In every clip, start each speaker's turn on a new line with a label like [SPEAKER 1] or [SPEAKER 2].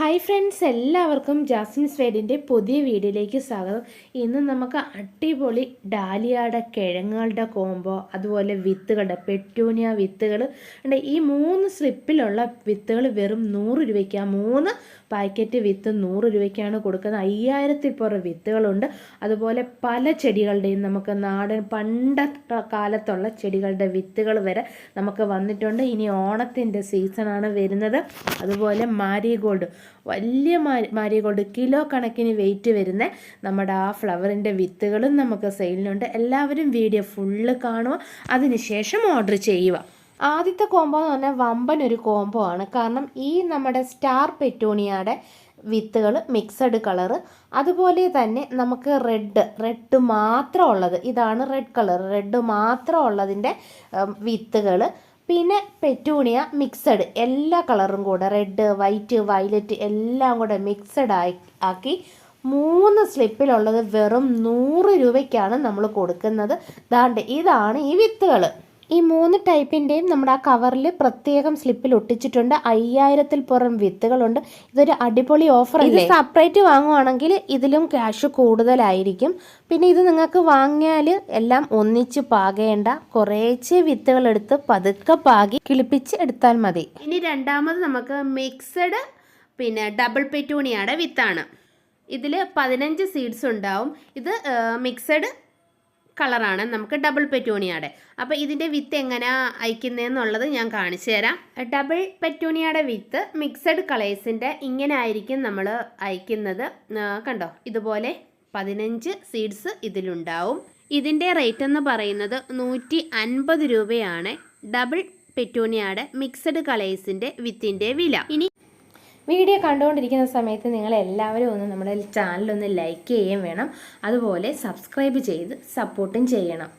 [SPEAKER 1] Hi friends എല്ലാവർക്കും ജാസ്മിൻ സ്വേഡിന്റെ പുതിയ വീഡിയോയിലേക്ക് സ്വാഗതം. ഇന്ന് നമുക്ക് അടിപൊളി ഡാലിയയുടെ കിഴങ്ങുകളുടെ കോംബോ അതുപോലെ വിത്തുകളുടെ പെറ്റൂനിയ വിത്തുകൾ ഈ മൂന്ന് സ്ലിപ്പിലുള്ള വിത്തുകൾ വെറും നൂറ് രൂപയ്ക്ക്. മൂന്ന് പാക്കറ്റ് വിത്ത് നൂറ് രൂപയ്ക്കാണ് കൊടുക്കുന്നത്. അയ്യായിരത്തിൽ പുറം വിത്തുകളുണ്ട്. അതുപോലെ പല ചെടികളുടെയും നമുക്ക് നാടൻ പണ്ട കാലത്തുള്ള ചെടികളുടെ വിത്തുകൾ വരെ നമുക്ക് വന്നിട്ടുണ്ട്. ഇനി ഓണത്തിന്റെ സീസണാണ് വരുന്നത്. അതുപോലെ മാരിഗോൾഡ്. വലിയ മാരിഗോൾഡ് കിലോ കണക്കിന് വെയിറ്റ് വരുന്ന നമ്മുടെ ആ ഫ്ലവറിന്റെ വിത്തുകളും നമുക്ക് സെയിലിനുണ്ട്. എല്ലാവരും വീഡിയോ ഫുള്ള് കാണുക. അതിനുശേഷം ഓർഡർ ചെയ്യുക. ആദ്യത്തെ കോംബോ എന്ന് പറഞ്ഞാൽ വമ്പൻ ഒരു കോംബോ ആണ്. കാരണം ഈ നമ്മുടെ സ്റ്റാർ പെറ്റൂണിയയുടെ വിത്തുകൾ മിക്സഡ് കളറ് അതുപോലെ തന്നെ നമുക്ക് റെഡ് റെഡ് മാത്രം ഉള്ളത്. ഇതാണ് റെഡ് കളർ റെഡ് മാത്രം ഉള്ളതിന്റെ വിത്തുകൾ. പിന്നെ പെറ്റൂണിയ മിക്സഡ് എല്ലാ കളറും കൂടെ. റെഡ് വൈറ്റ് വയലറ്റ് എല്ലാം കൂടെ മിക്സഡ് ആയി ആക്കി മൂന്ന് സ്ലിപ്പിലുള്ളത് വെറും നൂറ് രൂപയ്ക്കാണ് നമ്മൾ കൊടുക്കുന്നത്. ദാണ്ട് ഇതാണ് ഈ വിത്തുകൾ ഈ മൂന്ന് ടൈപ്പിന്റെയും നമ്മുടെ ആ കവറിൽ പ്രത്യേകം സ്ലിപ്പിൽ ഒട്ടിച്ചിട്ടുണ്ട്. അയ്യായിരത്തിൽ പുറം വിത്തുകളുണ്ട്. ഇതൊരു അടിപൊളി ഓഫർ ഇത് സെപ്പറേറ്റ് വാങ്ങുവാണെങ്കിൽ ഇതിലും ക്യാഷ് കൂടുതലായിരിക്കും. പിന്നെ ഇത് നിങ്ങൾക്ക് വാങ്ങിയാൽ എല്ലാം ഒന്നിച്ച് പാകേണ്ട കുറേശ്ശെ വിത്തുകളെടുത്ത് പതുക്കെ പാകി കിളിപ്പിച്ച് എടുത്താൽ മതി. ഇനി രണ്ടാമത് നമുക്ക് മിക്സഡ് പിന്നെ ഡബിൾ പെറ്റൂണിയുടെ വിത്താണ്. ഇതിൽ പതിനഞ്ച് സീഡ്സ് ഉണ്ടാവും. ഇത് മിക്സഡ് കളറാണ്. നമുക്ക് ഡബിൾ പെറ്റൂണിയാടെ. അപ്പോൾ ഇതിന്റെ വിത്ത് എങ്ങനെയാണ് അയക്കുന്നതെന്നുള്ളത് ഞാൻ കാണിച്ചു തരാം. ഡബിൾ പെറ്റൂണിയയുടെ വിത്ത് മിക്സഡ് കളേഴ്സിന്റെ ഇങ്ങനെ ആയിരിക്കും നമ്മൾ അയക്കുന്നത് കണ്ടോ? ഇതുപോലെ പതിനഞ്ച് സീഡ്സ് ഇതിലുണ്ടാവും. ഇതിന്റെ റേറ്റ് എന്ന് പറയുന്നത് നൂറ്റി അൻപത് രൂപയാണ് ഡബിൾ പെറ്റൂണിയയുടെ മിക്സഡ് കളേഴ്സിന്റെ വിത്തിന്റെ വില. ഇനി വീഡിയോ കണ്ടുകൊണ്ടിരിക്കുന്ന സമയത്ത് നിങ്ങൾ എല്ലാവരും ഒന്ന് നമ്മുടെ ചാനലൊന്ന് ലൈക്ക് ചെയ്യുകയും വേണം. അതുപോലെ സബ്സ്ക്രൈബ് ചെയ്ത് സപ്പോർട്ടും ചെയ്യണം.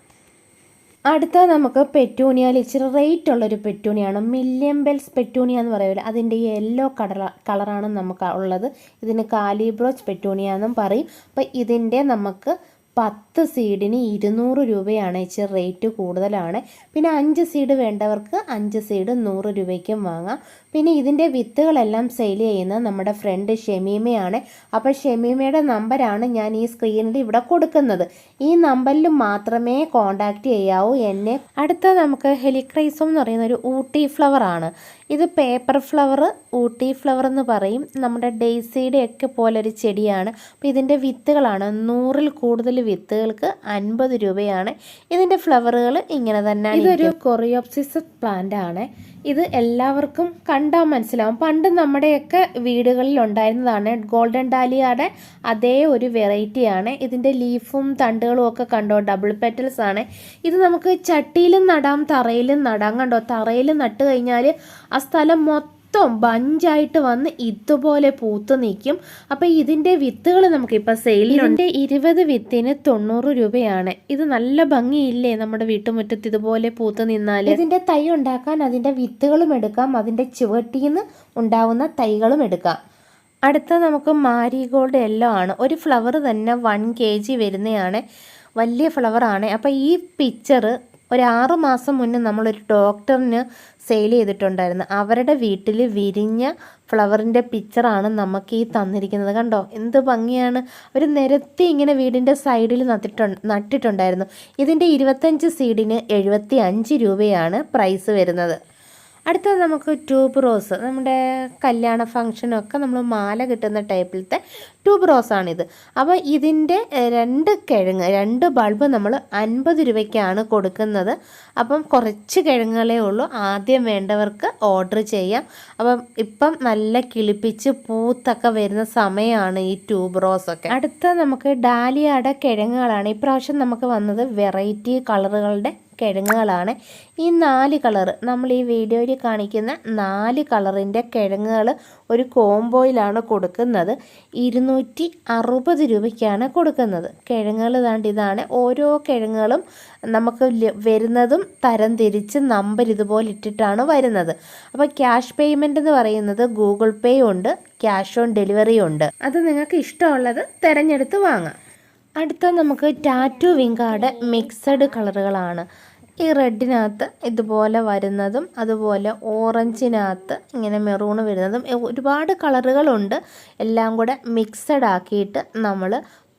[SPEAKER 1] അടുത്ത നമുക്ക് പെറ്റൂണിയയിൽ ഇച്ചിരി റേറ്റ് ഉള്ളൊരു പെറ്റൂണിയാണ്. മില്ലിയം ബെൽസ് പെറ്റൂണിയ എന്ന് പറയുമല്ലോ അതിന്റെ യെല്ലോ കളർ കളറാണ് നമുക്ക് ഉള്ളത്. ഇതിന് കാലിബ്രോച്ച് പെറ്റൂണിയ എന്നും പറയും. അപ്പോൾ ഇതിന്റെ നമുക്ക് പത്ത് സീഡിന് ഇരുന്നൂറ് രൂപയാണ് ഇച്ചിരി റേറ്റ് കൂടുതലാണ്. പിന്നെ അഞ്ച് സീഡ് വേണ്ടവർക്ക് അഞ്ച് സീഡ് നൂറ് രൂപയ്ക്കും വാങ്ങാം. പിന്നെ ഇതിന്റെ വിത്തുകളെല്ലാം സെയിൽ ചെയ്യുന്നത് നമ്മുടെ ഫ്രണ്ട് ഷെമീമയാണ്. അപ്പോൾ ഷെമീമയുടെ നമ്പരാണ് ഞാൻ ഈ സ്ക്രീനിൽ ഇവിടെ കൊടുക്കുന്നത്. ഈ നമ്പറിൽ മാത്രമേ കോണ്ടാക്ട് ചെയ്യാവൂ. എന്നെ അടുത്ത നമുക്ക് ഹെലിക്രൈസം എന്ന് പറയുന്ന ഒരു ഊട്ടി ഫ്ലവർ ആണ്. ഇത് പേപ്പർ ഫ്ലവർ ഊട്ടി ഫ്ലവർ എന്ന് പറയും. നമ്മുടെ ഡെയ്സിയുടെ ഒക്കെ പോലെ ഒരു ചെടിയാണ്. അപ്പോൾ ഇതിന്റെ വിത്തുകളാണ്. നൂറിൽ കൂടുതൽ വിത്തുകൾക്ക് അൻപത് രൂപയാണ്. ഇതിന്റെ ഫ്ലവറുകൾ ഇങ്ങനെ തന്നെ ഇതൊരു കൊറിയോപ്സിസ് പ്ലാന്റ് ആണ്. ഇത് എല്ലാവർക്കും കണ്ടാൽ മനസ്സിലാവും. പണ്ട് നമ്മുടെയൊക്കെ വീടുകളിൽ ഉണ്ടായിരുന്നതാണ് ഗോൾഡൻ ഡാലിയയുടെ അതേ ഒരു വെറൈറ്റിയാണ് ഇതിന്റെ ലീഫും തണ്ടുകളും ഒക്കെ കണ്ടോ? ഡബിൾ പെറ്റൽസ് ആണ്. ഇത് നമുക്ക് ചട്ടിയിലും നടാം തറയിലും നടാം. കണ്ടോ? തറയിൽ നട്ട് കഴിഞ്ഞാൽ ആ സ്ഥലം മൊത്തം മൊത്തം ബഞ്ചായിട്ട് വന്ന് ഇതുപോലെ പൂത്ത് നിൽക്കും അപ്പോൾ ഇതിന്റെ വിത്തുകൾ നമുക്കിപ്പോൾ സെയിലിലുണ്ട്. ഇരുപത് വിത്തിന് തൊണ്ണൂറ് രൂപയാണ്. ഇത് നല്ല ഭംഗിയില്ലേ നമ്മുടെ വീട്ടുമുറ്റത്ത് ഇതുപോലെ പൂത്ത് നിന്നാൽ ഇതിന്റെ തൈ ഉണ്ടാക്കാൻ അതിന്റെ വിത്തുകളും എടുക്കാം. അതിന്റെ ചുവട്ടിൽ നിന്ന് ഉണ്ടാവുന്ന തൈകളും എടുക്കാം. അടുത്ത നമുക്ക് മാരിഗോൾഡ് എല്ലോ ആണ്. ഒരു ഫ്ലവർ തന്നെ വൺ കെ ജി വരുന്നതാണ് വലിയ ഫ്ലവറാണ് അപ്പോൾ ഈ പിക്ചർ ഒരു ആറ് മാസം മുന്നേ നമ്മളൊരു ഡോക്ടറിന് സെയിൽ ചെയ്തിട്ടുണ്ടായിരുന്നു. അവരുടെ വീട്ടിൽ വിരിഞ്ഞ ഫ്ലവറിന്റെ പിക്ചറാണ് നമുക്ക് ഈ തന്നിരിക്കുന്നത്. കണ്ടോ? എന്ത് ഭംഗിയാണ്. ഒരു നിരത്തി ഇങ്ങനെ വീടിന്റെ സൈഡിൽ നട്ടിട്ടുണ്ട് നട്ടിട്ടുണ്ടായിരുന്നു. ഇതിന്റെ ഇരുപത്തഞ്ച് സീഡിന് എഴുപത്തി അഞ്ച് രൂപയാണ് പ്രൈസ് വരുന്നത്. അടുത്തത് നമുക്ക് ട്യൂബ് റോസ്. നമ്മുടെ കല്യാണ ഫംഗ്ഷനൊക്കെ നമ്മൾ മാല കിട്ടുന്ന ടൈപ്പിലത്തെ ട്യൂബ് റോസാണിത് അപ്പോൾ ഇതിന്റെ രണ്ട് കിഴങ്ങ് രണ്ട് ബൾബ് നമ്മൾ അൻപത് രൂപയ്ക്കാണ് കൊടുക്കുന്നത്. അപ്പം കുറച്ച് കിഴങ്ങുകളേ ഉള്ളൂ. ആദ്യം വേണ്ടവർക്ക് ഓർഡർ ചെയ്യാം. അപ്പം ഇപ്പം നല്ല കിളിപ്പിച്ച് പൂത്തൊക്കെ വരുന്ന സമയമാണ് ഈ ട്യൂബ് റോസൊക്കെ അടുത്ത നമുക്ക് ഡാലിയയുടെ കിഴങ്ങുകളാണ്. ഇപ്രാവശ്യം നമുക്ക് വന്നത് വെറൈറ്റി കളറുകളുടെ കിഴങ്ങുകളാണ്. ഈ നാല് കളർ നമ്മൾ ഈ വീഡിയോയിൽ കാണിക്കുന്ന നാല് കളറിന്റെ കിഴങ്ങുകൾ ഒരു കോംബോയിലാണ് കൊടുക്കുന്നത്. ഇരുന്നൂറ്റി അറുപത് രൂപയ്ക്കാണ് കൊടുക്കുന്നത്. കിഴങ്ങുകൾ താണ്ട് ഇതാണ്. ഓരോ കിഴങ്ങുകളും നമുക്ക് വരുന്നതും തരം തിരിച്ച് നമ്പർ ഇതുപോലെ ഇട്ടിട്ടാണ് വരുന്നത്. അപ്പോൾ ക്യാഷ് പേയ്മെന്റ് എന്ന് പറയുന്നത് ഗൂഗിൾ പേ ഉണ്ട് ക്യാഷ് ഓൺ ഡെലിവറി ഉണ്ട്. അത് നിങ്ങൾക്ക് ഇഷ്ടമുള്ളത് തിരഞ്ഞെടുത്ത് വാങ്ങാം. അടുത്ത നമുക്ക് ടാറ്റു വിങ്കാട് മിക്സഡ് കളറുകളാണ്. ഈ റെഡിനകത്ത് ഇതുപോലെ വരുന്നതും അതുപോലെ ഓറഞ്ചിനകത്ത് ഇങ്ങനെ മെറൂണ് വരുന്നതും ഒരുപാട് കളറുകളുണ്ട്. എല്ലാം കൂടെ മിക്സഡ് ആക്കിയിട്ട് നമ്മൾ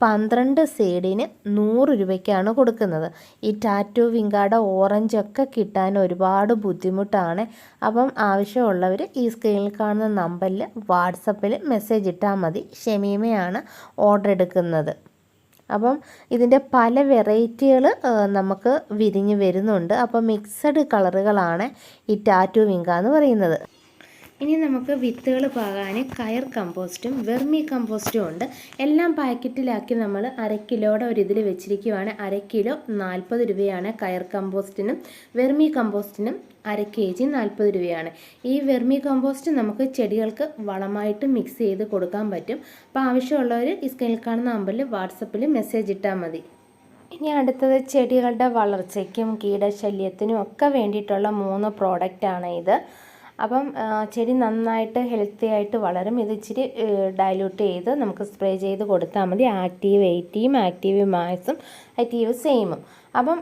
[SPEAKER 1] പന്ത്രണ്ട് സൈഡിന് നൂറ് രൂപയ്ക്കാണ് കൊടുക്കുന്നത്. ഈ ടാറ്റു വിങ്കാട ഓറഞ്ചൊക്കെ കിട്ടാൻ ഒരുപാട് ബുദ്ധിമുട്ടാണ്. അപ്പം ആവശ്യമുള്ളവർ ഈ സ്ക്രീനിൽ കാണുന്ന നമ്പറിൽ വാട്സപ്പിൽ മെസ്സേജ് ഇട്ടാൽ മതി. ഷമീമയാണ് ഓർഡർ എടുക്കുന്നത്. അപ്പം ഇതിന്റെ പല വെറൈറ്റികൾ നമുക്ക് വിരിഞ്ഞ് വരുന്നുണ്ട്. അപ്പം മിക്സഡ് കളറുകളാണ് ഈ ടാറ്റു വിങ്ക എന്ന് പറയുന്നത്. ഇനി നമുക്ക് വിത്തുകൾ പാകാൻ കയർ കമ്പോസ്റ്റും വെർമി കമ്പോസ്റ്റും ഉണ്ട്. എല്ലാം പാക്കറ്റിലാക്കി നമ്മൾ അര കിലോയുടെ ഒരു ഇതിൽ വെച്ചിരിക്കുവാണ്. അര കിലോ നാൽപ്പത് രൂപയാണ് കയർ കമ്പോസ്റ്റിനും വെർമി കമ്പോസ്റ്റിനും അര കെ ജി നാൽപ്പത് രൂപയാണ്. ഈ വെർമി കമ്പോസ്റ്റ് നമുക്ക് ചെടികൾക്ക് വളമായിട്ട് മിക്സ് ചെയ്ത് കൊടുക്കാൻ പറ്റും. അപ്പോൾ ആവശ്യമുള്ളവർ ഈ സ്ക്രീനിൽ കാണുന്ന നമ്പറിൽ വാട്സപ്പിൽ മെസ്സേജ് ഇട്ടാൽ മതി. ഇനി അടുത്തത് ചെടികളുടെ വളർച്ചയ്ക്കും കീടശല്യത്തിനും ഒക്കെ വേണ്ടിയിട്ടുള്ള മൂന്ന് പ്രോഡക്റ്റാണ് ഇത്. അപ്പം ചെടി നന്നായിട്ട് ഹെൽത്തി ആയിട്ട് വളരും. ഇത് ഇച്ചിരി ഡൈല്യൂട്ട് ചെയ്ത് നമുക്ക് സ്പ്രേ ചെയ്ത് കൊടുത്താൽ മതി. ആക്റ്റീവ് എയ്റ്റിയും ആക്റ്റീവ് മാക്സും ആക്റ്റീവ് സെയിമും അപ്പം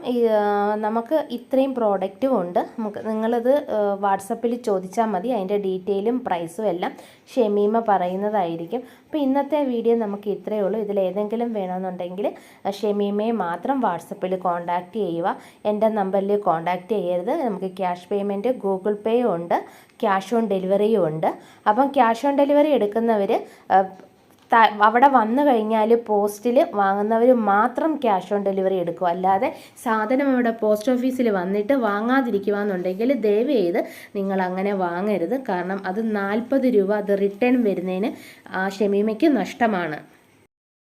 [SPEAKER 1] നമുക്ക് ഇത്രയും പ്രോഡക്റ്റും ഉണ്ട്. നമുക്ക് നിങ്ങളിത് വാട്സപ്പിൽ ചോദിച്ചാൽ മതി. അതിന്റെ ഡീറ്റെയിലും പ്രൈസും എല്ലാം ഷെമീമ പറയുന്നതായിരിക്കും. അപ്പോൾ ഇന്നത്തെ വീഡിയോ നമുക്ക് ഇത്രയേ ഉള്ളൂ. ഇതിൽ ഏതെങ്കിലും വേണമെന്നുണ്ടെങ്കിൽ ഷെമീമയെ മാത്രം വാട്സപ്പിൽ കോൺടാക്റ്റ് ചെയ്യുക. എന്റെ നമ്പറിൽ കോൺടാക്റ്റ് ചെയ്യരുത്. നമുക്ക് ക്യാഷ് പേയ്മെന്റ് ഗൂഗിൾ പേയും ഉണ്ട്. ക്യാഷ് ഓൺ ഡെലിവറിയും ഉണ്ട്. അപ്പം ക്യാഷ് ഓൺ ഡെലിവറി എടുക്കുന്നവർ അവിടെ വന്നു കഴിഞ്ഞാൽ പോസ്റ്റിൽ വാങ്ങുന്നവർ മാത്രം ക്യാഷ് ഓൺ ഡെലിവറി എടുക്കും. അല്ലാതെ സാധനം അവിടെ പോസ്റ്റ് ഓഫീസിൽ വന്നിട്ട് വാങ്ങാതിരിക്കുവാന്നുണ്ടെങ്കിൽ ദയവ് ചെയ്ത് നിങ്ങൾ അങ്ങനെ വാങ്ങരുത്. കാരണം അത് നാൽപ്പത് രൂപ അത് റിട്ടേൺ വരുന്നതിന് ആ ഷമീമയ്ക്ക് നഷ്ടമാണ്.